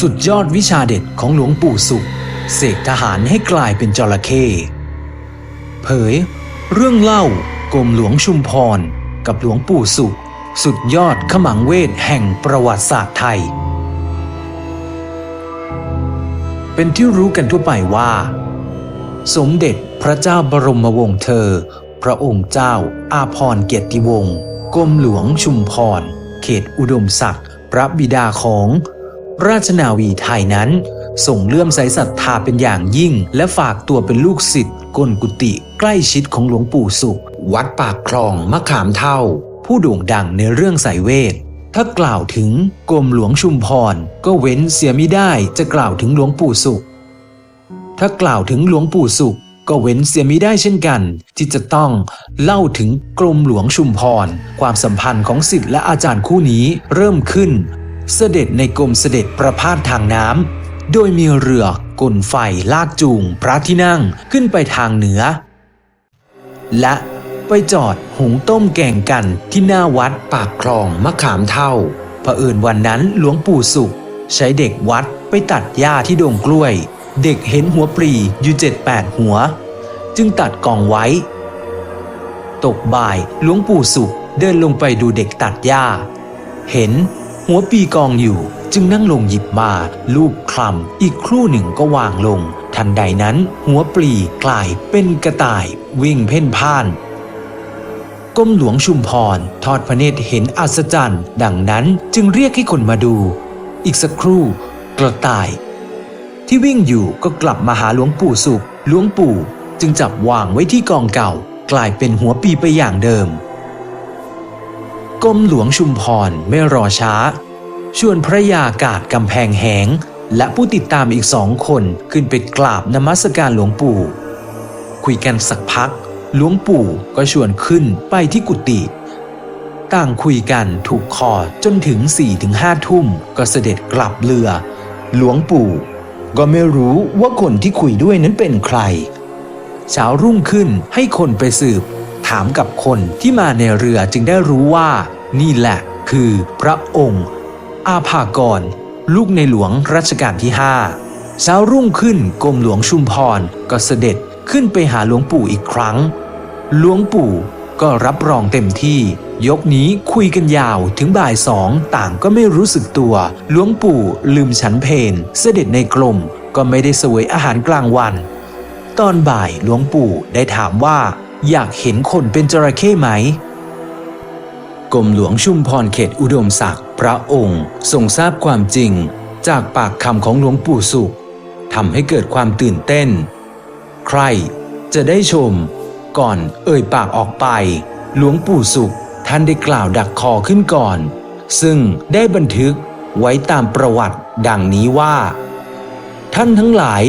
สุดยอดวิชาเด็ดของหลวงปู่สุข เสกทหารให้กลายเป็นจระเข้เผย เรื่องเล่ากรมหลวงชุมพร กับหลวงปู่สุข สุดยอดขมังเวทแห่งประวัติศาสตร์ไทย เป็นที่รู้กันทั่วไปว่า สมเด็จพระเจ้าบรมวงศ์เธอ พระองค์เจ้าอาพรเกียรติวงศ์กรมหลวงชุมพร เขตอุดมศักดิ์พระบิดาของ ราชนาวีไทยนั้นส่งเลื่อมใสศรัทธาเป็นอย่างยิ่ง และฝากตัวเป็นลูกศิษย์กลกุติใกล้ชิดของหลวงปู่สุข วัดปากคลองมะขามเท่า ผู้โด่งดังในเรื่องสายเวท ถ้ากล่าวถึงกรมหลวงชุมพร ก็เว้นเสียไมิได้จะกล่าวถึงหลวงปู่สุข ถ้ากล่าวถึงหลวงปู่สุข ก็เว้นเสียมิได้เช่นกัน ที่จะต้องเล่าถึงกรมหลวงชุมพร ความสัมพันธ์ของศิษย์และอาจารย์คู่นี้เริ่มขึ้น เสด็จในกรมเสด็จประพาสทางน้ำ โดยมีเรือกลไฟลากจูงพระที่นั่งขึ้นไปทางเหนือ และไปจอดหุงต้มแกงกันที่หน้าวัดปากคลองมะขามเท่าเผอิญวันนั้นหลวงปู่สุข ใช้เด็กวัดไปตัดหญ้าที่ดงกล้วย เด็กเห็นหัวปรีอยู่เจ็ดแปดหัว จึงตัดกองไว้ ตกบ่ายหลวงปู่สุขเดินลงไปดูเด็กตัดหญ้า เห็น หัวปีกองอยู่จึงนั่งลงหยิบมาลูบคลำอีกครู่หนึ่งก็วางลง ทันใดนั้นหัวปลีกลายเป็นกระต่ายวิ่งเพ่นพ่านกรมหลวงชุมพร ทอดพระเนตรเห็นอัศจรรย์ ดังนั้นจึงเรียกให้คนมาดู อีกสักครู่กระต่าย ที่วิ่งอยู่ก็กลับมาหาหลวงปู่สุขหลวงปู่จึงจับวางไว้ที่กองเก่า กลายเป็นหัวปีไปอย่างเดิม กรมหลวงชุมพรไม่รอช้า ชวนพระยากาศกำแพงแหง และผู้ติดตามอีกสองคนขึ้นไปกราบนมัสการหลวงปู่ คุยกันสักพัก หลวงปู่ก็ชวนขึ้นไปที่กุฏิต่างคุยกันถูกคอจนถึง4ี่ถึงห้าทุ่มก็เสด็จกลับเรือ หลวงปู่ ก็ไม่รู้ว่าคนที่คุยด้วยนั้นเป็นใครเช้ารุ่งขึ้นให้คนไปสืบ ถามกับคนที่มาในเรือจึงได้รู้ว่า นี่แหละคือพระองค์ อาภากร ลูกในหลวงรัชกาลที่ห้าเช้ารุ่งขึ้นกรมหลวงชุมพรก็เสด็จขึ้นไปหาหลวงปู่อีกครั้ง หลวงปู่ก็รับรองเต็มที่ ยกนี้คุยกันยาวถึงบ่ายสองต่างก็ไม่รู้สึกตัว หลวงปู่ลืมฉันเพนเสด็จในกรมก็ไม่ได้สวยอาหารกลางวัน ตอนบ่ายหลวงปู่ได้ถามว่า อยากเห็นคนเป็นจระเข้ไหม กรมหลวงชุมพรเขตอุดมศักดิ์พระองค์ทรงทราบความจริงจากปากคำของหลวงปู่สุขทำให้เกิดความตื่นเต้น ใครจะได้ชม ก่อนเอ่ยปากออกไป หลวงปู่สุขท่านได้กล่าวดักคอขึ้นก่อน ซึ่งได้บันทึกไว้ตามประวัติดังนี้ว่า ท่านทั้งหลาย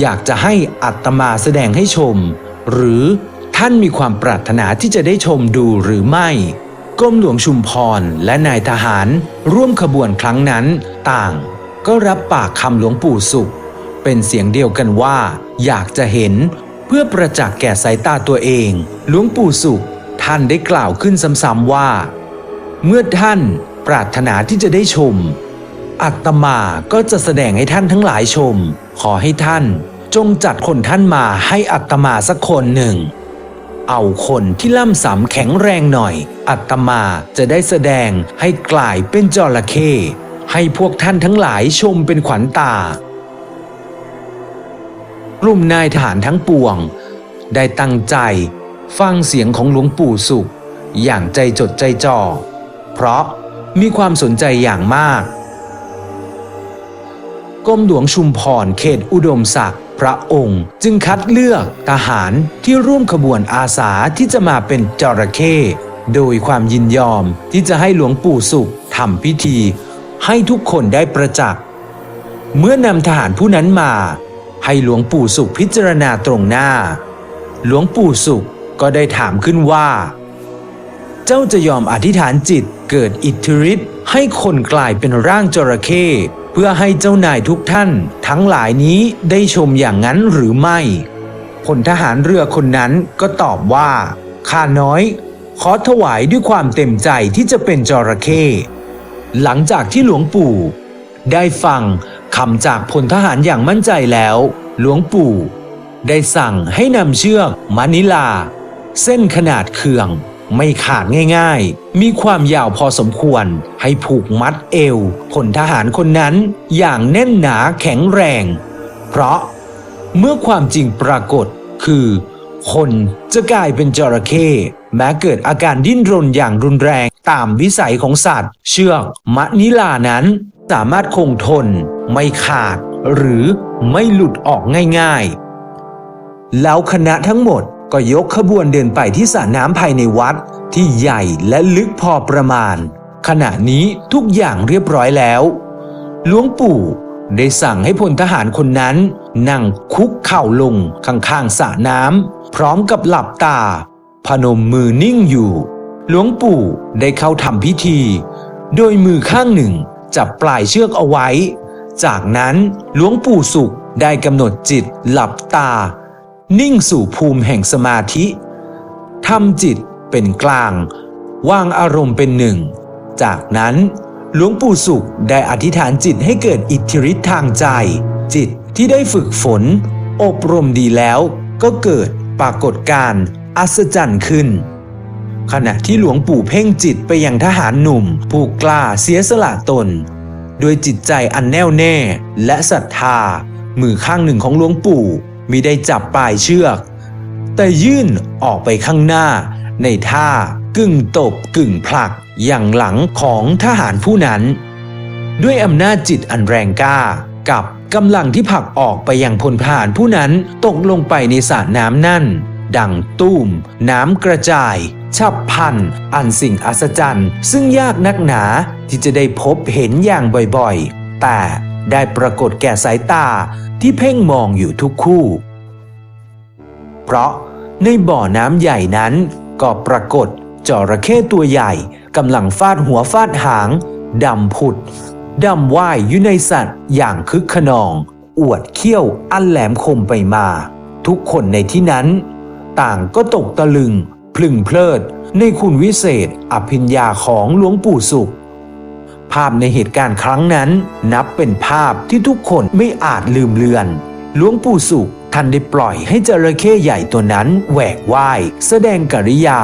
อยากจะให้อัตมาแสดงให้ชม หรือ ท่านมีความปรารถนาที่จะได้ชมดูหรือไม่กรมหลวงชุมพรและนายทหารร่วมขบวนครั้งนั้นต่าง ก็รับปากคำหลวงปู่สุข เป็นเสียงเดียวกันว่า อยากจะเห็นเพื่อประจักษ์แก่สายตาตัวเอง หลวงปู่สุข ท่านได้กล่าวขึ้นซ้ำๆว่า เมื่อท่านปรารถนาที่จะได้ชม อัตมาก็จะแสดงให้ท่านทั้งหลายชม ขอให้ท่านจงจัดคนท่านมาให้อัตมาสักคนหนึ่ง เอาคนที่ล่ำสำแข็งแรงหน่อย อัตมาจะได้แสดงให้กลายเป็นจระเข้ให้พวกท่านทั้งหลายชมเป็นขวัญตากลุ่มนายทหารทั้งปวง ได้ตั้งใจ ฟังเสียงของหลวงปู่สุข อย่างใจจดใจจ่อ เพราะมีความสนใจอย่างมากกรมหลวงชุมพรเขตอุดมศักดิ์ พระองค์ จึงคัดเลือกทหารที่ร่วมขบวนอาสาที่จะมาเป็นจระเข้โดยความยินยอมที่จะให้หลวงปู่สุขทำพิธี ให้ทุกคนได้ประจักษ์เมื่อนำทหารผู้นั้นมา ให้หลวงปู่สุขพิจารณาตรงหน้า หลวงปู่สุขก็ได้ถามขึ้นว่า เจ้าจะยอมอธิษฐานจิตเกิดอิทธิฤทธิ์ให้คนกลายเป็นร่างจระเข้ พื่อให้เจ้านายทุกท่าน ทั้งหลายนี้ได้ชมอย่างนั้นหรือไม่พลทหารเรือคนนั้นก็ตอบว่าข้าน้อย ขอถวายด้วยความเต็มใจที่จะเป็นจระเข้หลังจากที่หลวงปู่ ได้ฟังคำจากพลทหารอย่างมั่นใจแล้ว หลวงปู่ ได้สั่งให้นำเชือกมานิลา เส้นขนาดเคือง ไม่ขาดง่ายๆ มีความยาวพอสมควรให้ผูกมัดเอวพลทหารคนนั้นอย่างแน่นหนาแข็งแรง เพราะเมื่อความจริงปรากฏคือ คนจะกลายเป็นจระเข้แม้เกิดอาการดิ้นรนอย่างรุนแรงตามวิสัยของสัตว์ เชือกมะนิลานั้น สามารถคงทน ไม่ขาด หรือไม่หลุดออกง่ายๆ แล้วคณะทั้งหมด ก็ยกขบวนเดินไปที่สระน้ำภายในวัดที่ใหญ่และลึกพอประมาณ ขณะนี้ทุกอย่างเรียบร้อยแล้วหลวงปู่ได้สั่งให้พลทหารคนนั้น นั่งคุกเข่าลงข้างๆสระน้ำพร้อมกับหลับตา พนมมือนิ่งอยู่ หลวงปู่ได้เข้าทำพิธี โดยมือข้างหนึ่งจับปลายเชือกเอาไว้ จากนั้นหลวงปู่สุขได้กำหนดจิตหลับตา นิ่งสู่ภูมิแห่งสมาธิทำจิตเป็นกลาง วางอารมณ์เป็นหนึ่ง จากนั้นหลวงปู่สุขได้อธิษฐานจิตให้เกิดอิทธิฤทธิ์ทางใจ จิตที่ได้ฝึกฝน อบรมดีแล้วก็เกิดปรากฏการณ์อัศจรรย์ขึ้น ขณะที่หลวงปู่เพ่งจิตไปยังทหารหนุ่ม ผู้กล้าเสียสละตนโดยจิตใจอันแน่วแน่และศรัทธา มือข้างหนึ่งของหลวงปู่ มิได้จับปลายเชือก แต่ยื่นออกไปข้างหน้า ในท่ากึ่งตบกึ่งผลักอย่างหลังของทหารผู้นั้น ด้วยอำนาจจิตอันแรงกล้ากับกำลังที่ผลักออกไปยังพลทหารผู้นั้นตกลงไปในสระน้ำนั่น ดังตุ้ม น้ำกระจาย ฉับพัน อันสิ่งอัศจรรย์ ซึ่งยากนักหนาที่จะได้พบเห็นอย่างบ่อยๆ แต่ ได้ปรากฏแก่สายตาที่เพ่งมองอยู่ทุกคู่ เพราะในบ่อน้ำใหญ่นั้นก็ปรากฏจระเข้ตัวใหญ่กำลังฟาดหัวฟาดหางดำผุดดำว่ายอยู่ในสัตว์อย่างคึกขนอง อวดเขี้ยวอันแหลมคมไปมา ทุกคนในที่นั้น ต่างก็ตกตะลึง พลึงเพลิดในคุณวิเศษอภิญญาของหลวงปู่สุข ภาพในเหตุการณ์ครั้งนั้น นับเป็นภาพที่ทุกคนไม่อาจลืมเลือน หลวงปู่สุขท่านได้ปล่อยให้จระเข้ใหญ่ตัวนั้นแหวกว่าย แสดงกริยา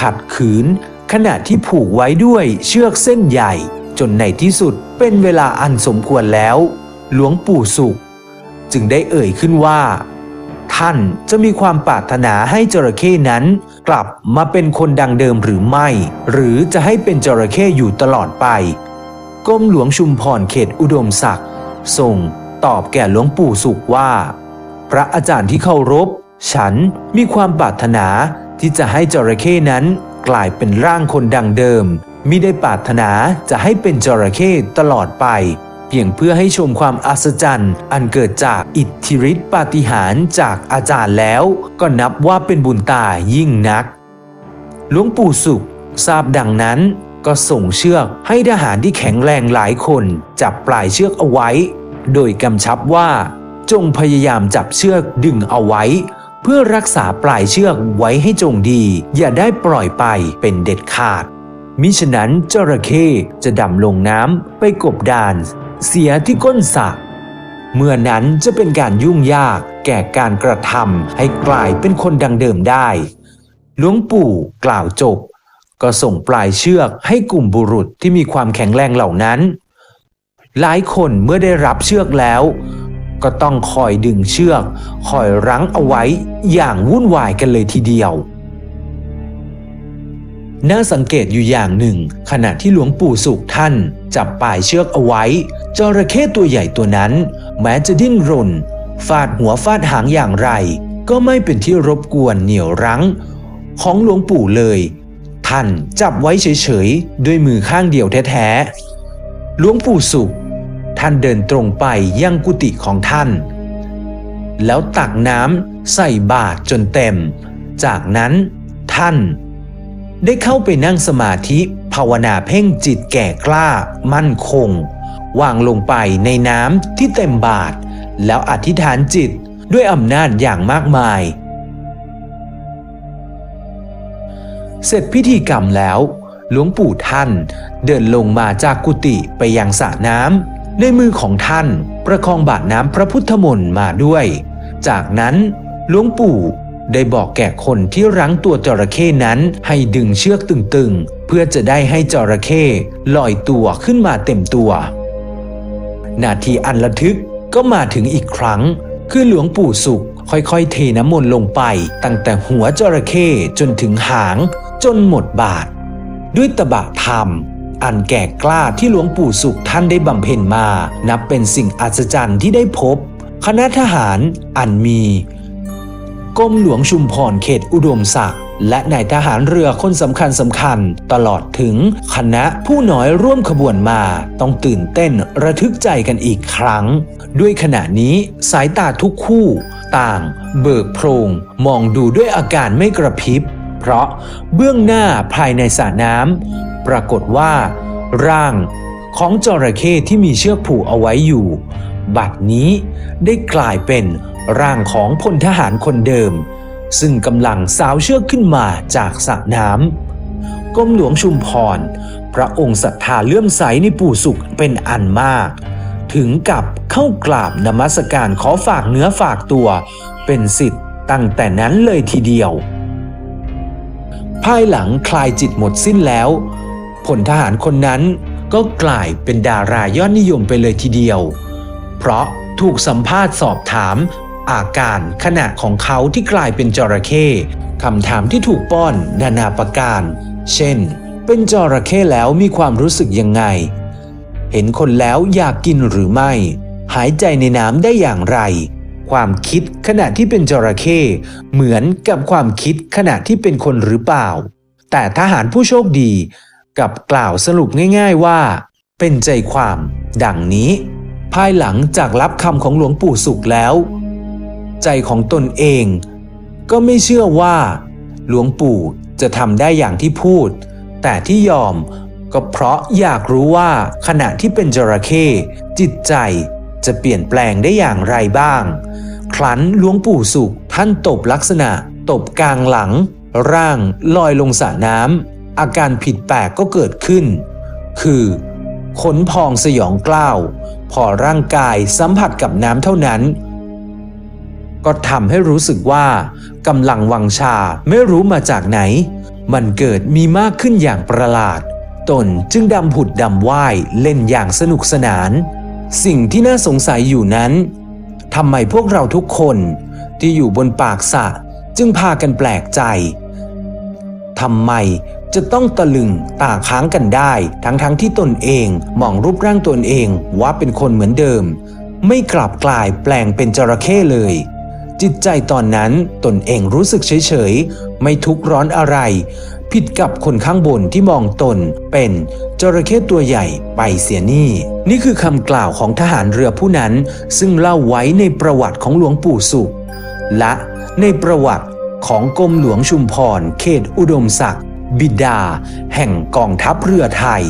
ขัดขืน ขณะที่ผูกไว้ด้วยเชือกเส้นใหญ่ จนในที่สุดเป็นเวลาอันสมควรแล้ว หลวงปู่สุข จึงได้เอ่ยขึ้นว่า ท่านจะมีความปรารถนาให้จระเข้นั้น กลับมาเป็นคนดังเดิมหรือไม่ หรือจะให้เป็นจระเข้อยู่ตลอดไป กรมหลวงชุมพรเขตอุดมศักดิ์ทรงตอบแก่หลวงปู่สุขว่า พระอาจารย์ที่เคารพ ฉันมีความปรารถนาที่จะให้จระเข้นั้นกลายเป็นร่างคนดังเดิมมิได้ปรารถนาจะให้เป็นจระเข้ตลอดไป เพียงเพื่อให้ชมความอัศจรรย์ อันเกิดจากอิทธิฤทธิปาฏิหาริย์จากอาจารย์แล้ว ก็นับว่าเป็นบุญตายิ่งนัก หลวงปู่สุขทราบดังนั้น ก็ส่งเชือกให้ทหารที่แข็งแรงหลายคนจับปลายเชือกเอาไว้ โดยกำชับว่า จงพยายามจับเชือกดึงเอาไว้ เพื่อรักษาปลายเชือกไว้ให้จงดี อย่าได้ปล่อยไปเป็นเด็ดขาด มิฉะนั้นจระเข้จะดำลงน้ำไปกบดาน เสียที่ก้นสระเมื่อนั้นจะเป็นการยุ่งยากแก่การกระทำให้กลายเป็นคนดังเดิมได้ หลวงปู่กล่าวจบ ก็ส่งปลายเชือกให้กลุ่มบุรุษที่มีความแข็งแรงเหล่านั้น หลายคนเมื่อได้รับเชือกแล้ว ก็ต้องคอยดึงเชือก คอยรั้งเอาไว้อย่างวุ่นวายกันเลยทีเดียว น่าสังเกตอยู่อย่างหนึ่ง ขณะที่หลวงปู่สุขท่าน จับปลายเชือกเอาไว้จระเข้ตัวใหญ่ตัวนั้น แม้จะดิ้นรน ฟาดหัวฟาดหางอย่างไร ก็ไม่เป็นที่รบกวนเหนี่ยวรั้ง ของหลวงปู่เลย ท่านจับไว้เฉยๆ ด้วยมือข้างเดียวแท้ๆหลวงปู่สุข ท่านเดินตรงไปยังกุฏิของท่าน แล้วตักน้ำใส่บาตรจนเต็ม จากนั้นท่านได้เข้าไปนั่งสมาธิภาวนาเพ่งจิตแก่กล้า มั่นคง วางลงไปในน้ำที่เต็มบาท แล้วอธิษฐานจิตด้วยอำนาจอย่างมากมาย เสร็จพิธีกรรมแล้ว หลวงปู่ท่านเดินลงมาจากกุฏิไปยังสระน้ในมือของท่านประคองบาทน้ำพระพุทธมนต์มาด้วย จากนั้นหลวงปู่ได้บอกแก่คนที่รั้งตัวจระเข้นั้นให้ดึงเชือกตึงๆ เพื่อจะได้ให้จระเข้ลอยตัวขึ้นมาเต็มตัว นาทีอันระทึกก็มาถึงอีกครั้ง คือหลวงปู่สุขค่อยๆ เทน้ำมนต์ลงไป ตั้งแต่หัวจระเข้จนถึงหาง จนหมดบาท ด้วยตบะธรรม อันแก่กล้าที่หลวงปู่สุขท่านได้บำเพ็ญมา นับเป็นสิ่งอัศจรรย์ที่ได้พบ คณะทหารอันมีกรมหลวงชุมพรเขตอุดมศักดิ์และนายทหารเรือคนสำคัญสำคัญ ตลอดถึงคณะผู้น้อยร่วมขบวนมา ต้องตื่นเต้นระทึกใจกันอีกครั้ง ด้วยขณะนี้สายตาทุกคู่ ต่าง เบิกโพรง มองดูด้วยอาการไม่กระพริบ เพราะเบื้องหน้าภายในสระน้ำปรากฏว่า ร่างของจระเข้ที่มีเชือกผูกเอาไว้อยู่ บัดนี้ได้กลายเป็นร่างของพลทหารคนเดิม ซึ่งกำลังสาวเชือกขึ้นมาจากสระน้ำกรมหลวงชุมพร พระองค์ศรัทธาเลื่อมใสในปู่สุขเป็นอันมาก ถึงกับเข้ากราบนมัสการขอฝากเนื้อฝากตัว เป็นสิทธิ์ตั้งแต่นั้นเลยทีเดียว ภายหลังคลายจิตหมดสิ้นแล้วพลทหารคนนั้นก็กลายเป็นดารายอดนิยมไปเลยทีเดียว เพราะถูกสัมภาษณ์สอบถามอาการขณะของเขาที่กลายเป็นจระเข้คำถามที่ถูกป้อนนานาประการ เช่น เป็นจระเข้แล้วมีความรู้สึกยังไง เห็นคนแล้วอยากกินหรือไม่ หายใจในน้ำได้อย่างไร ความคิดขณะที่เป็นจระเข้เหมือนกับความคิดขณะที่เป็นคนหรือเปล่า แต่ทหารผู้โชคดีกับกล่าวสรุปง่ายๆว่า เป็นใจความดังนี้ ภายหลังจากรับคำของหลวงปู่สุขแล้ว ใจของตนเอง ก็ไม่เชื่อว่า หลวงปู่จะทำได้อย่างที่พูด แต่ที่ยอมก็เพราะอยากรู้ว่าขณะที่เป็นจระเข้จิตใจจะเปลี่ยนแปลงได้อย่างไรบ้าง ครั้นหลวงปู่สุข ท่านตบลักษณะ ตบกลางหลัง ร่างลอยลงสระน้ำอาการผิดแปลกก็เกิดขึ้น คือขนพองสยองกล้าว พอร่างกายสัมผัสกับน้ำเท่านั้น ก็ทำให้รู้สึกว่ากำลังวังชาไม่รู้มาจากไหน มันเกิดมีมากขึ้นอย่างประหลาด ตนจึงดำผุดดำว่ายเล่นอย่างสนุกสนาน สิ่งที่น่าสงสัยอยู่นั้น ทำไมพวกเราทุกคนที่อยู่บนปากสะจึงพากันแปลกใจทำไมจะต้องตะลึงตาค้างกันได้ ทั้งๆทที่ตนเองมองรูปร่างตนเองว่าเป็นคนเหมือนเดิม ไม่กลับกลายแปลงเป็นจระเข้เลย จิตใจตอนนั้นตนเองรู้สึกเฉยๆ ไม่ทุกข์ร้อนอะไรผิดกับคนข้างบนที่มองตนเป็นจระเข้ตัวใหญ่ไปเสียนี่ นี่คือคำกล่าวของทหารเรือผู้นั้น ซึ่งเล่าไว้ในประวัติของหลวงปู่สุข และในประวัติของกรมหลวงชุมพร เขตอุดมศักดิ์บิดา แห่งกองทัพเรือไทย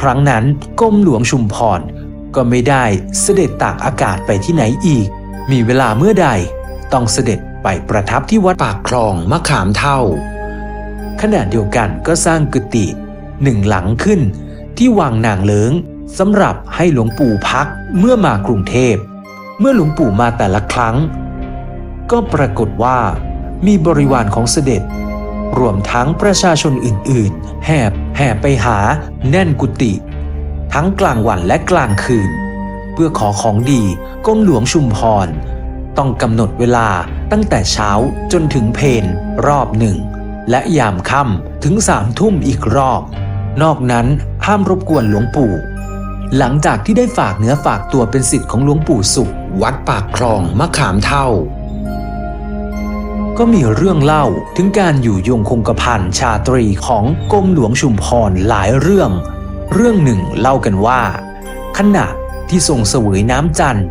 ครั้งนั้นกรมหลวงชุมพร ก็ไม่ได้เสด็จตากอากาศไปที่ไหนอีก มีเวลาเมื่อใดต้องเสด็จ ไปประทับที่วัดปากคลองมะขามเท่า ขณะเดียวกันก็สร้างกุฏิหนึ่งหลังขึ้นที่วังนางเลิงสำหรับให้หลวงปู่พักเมื่อมากรุงเทพ เมื่อหลวงปู่มาแต่ละครั้ง ก็ปรากฏว่ามีบริวารของเสด็จ รวมทั้งประชาชนอื่นๆ แหบแห่ไปหาแน่นกุฏิทั้งกลางวันและกลางคืน เพื่อขอของดีกรมหลวงชุมพร ต้องกำหนดเวลาตั้งแต่เช้าจนถึงเพนรอบหนึ่ง และยามค่ำถึงสามทุ่มอีกรอบ นอกนั้นห้ามรบกวนหลวงปู่ หลังจากที่ได้ฝากเนื้อฝากตัวเป็นสิทธิ์ของหลวงปู่สุข วัดปากคลองมะขามเท่า ก็มีเรื่องเล่าถึงการอยู่ยงคงกระพันชาตรีของกรมหลวงชุมพรหลายเรื่อง เรื่องหนึ่งเล่ากันว่า ขณะที่ทรงเสวยน้ำจันทร์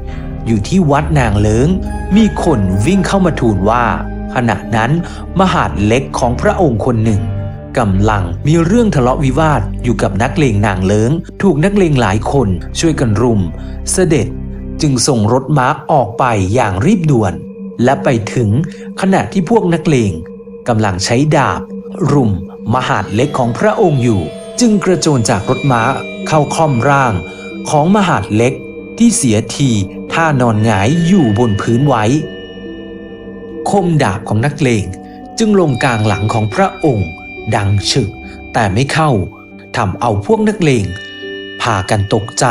อยู่ที่วัดนางเลิง มีคนวิ่งเข้ามาทูลว่า ขณะนั้นมหาดเล็กของพระองค์คนหนึ่งกำลังมีเรื่องทะเลาะวิวาทอยู่กับนักเลงนางเลิง ถูกนักเลงหลายคนช่วยกันรุม เสด็จจึงส่งรถม้าออกไปอย่างรีบด่วน และไปถึงขณะที่พวกนักเลงกำลังใช้ดาบ รุม มหาดเล็กของพระองค์อยู่ จึงกระโจนจากรถม้าเข้าค่อมร่างของมหาดเล็ก ที่เสียทีท่านอนหงายอยู่บนพื้นไว้ คมดาบของนักเลงจึงลงกลางหลังของพระองค์ ดังฉึก แต่ไม่เข้าทำเอาพวกนักเลงพากันตกใจ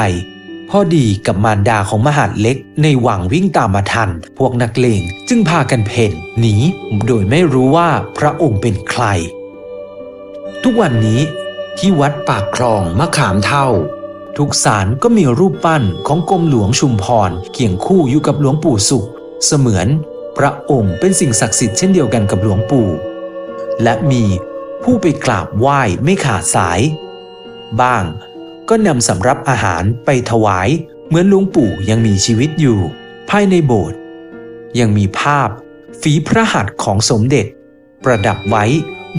พอดีกับมารดาของมหาดเล็กในหวังวิ่งตามมาทัน พวกนักเลงจึงพากันเพ่นหนีโดยไม่รู้ว่าพระองค์เป็นใคร ทุกวันนี้ที่วัดปากคลองมะขามเท่า ทุกศาลก็มีรูปปั้นของกรมหลวงชุมพรเคียงคู่อยู่กับหลวงปู่สุข เสมือนพระองค์เป็นสิ่งศักดิ์สิทธิ์เช่นเดียวกันกับหลวงปู่ และมีผู้ไปกราบไหว้ไม่ขาดสาย บ้างก็นำสำรับอาหารไปถวาย เหมือนหลวงปู่ยังมีชีวิตอยู่ ภายในโบสถ์ยังมีภาพฝีพระหัตถ์ของสมเด็จ ประดับไว้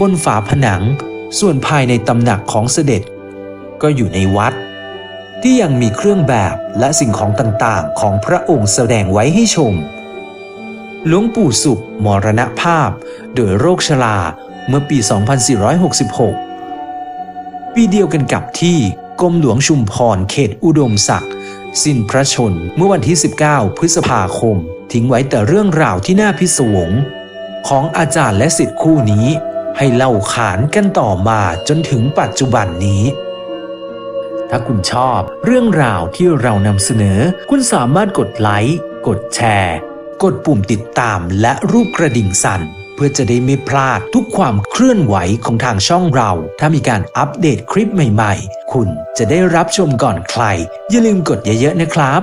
บนฝาผนัง ส่วนภายในตำหนักของเสด็จ ก็อยู่ในวัด ที่ยังมีเครื่องแบบและสิ่งของต่างๆ ของพระองค์แสดงไว้ให้ชม หลวงปู่สุขมรณภาพ โดยโรคชราเมื่อปี 2466 ปีเดียวกันกับที่กรมหลวงชุมพรเขตอุดมศักดิ์สิ้นพระชนเมื่อวันที่ 19 พฤษภาคม ทิ้งไว้แต่เรื่องราวที่น่าพิศวง ของอาจารย์และสิทธิ์คู่นี้ ให้เล่าขานกันต่อมาจนถึงปัจจุบันนี้ ถ้าคุณชอบเรื่องราวที่เรานำเสนอ คุณสามารถกดไลค์ กดแชร์ กดปุ่มติดตามและรูปกระดิ่งสั่น เพื่อจะได้ไม่พลาดทุกความเคลื่อนไหวของทางช่องเรา ถ้ามีการอัปเดตคลิปใหม่ๆ คุณจะได้รับชมก่อนใคร อย่าลืมกดเยอะๆนะครับ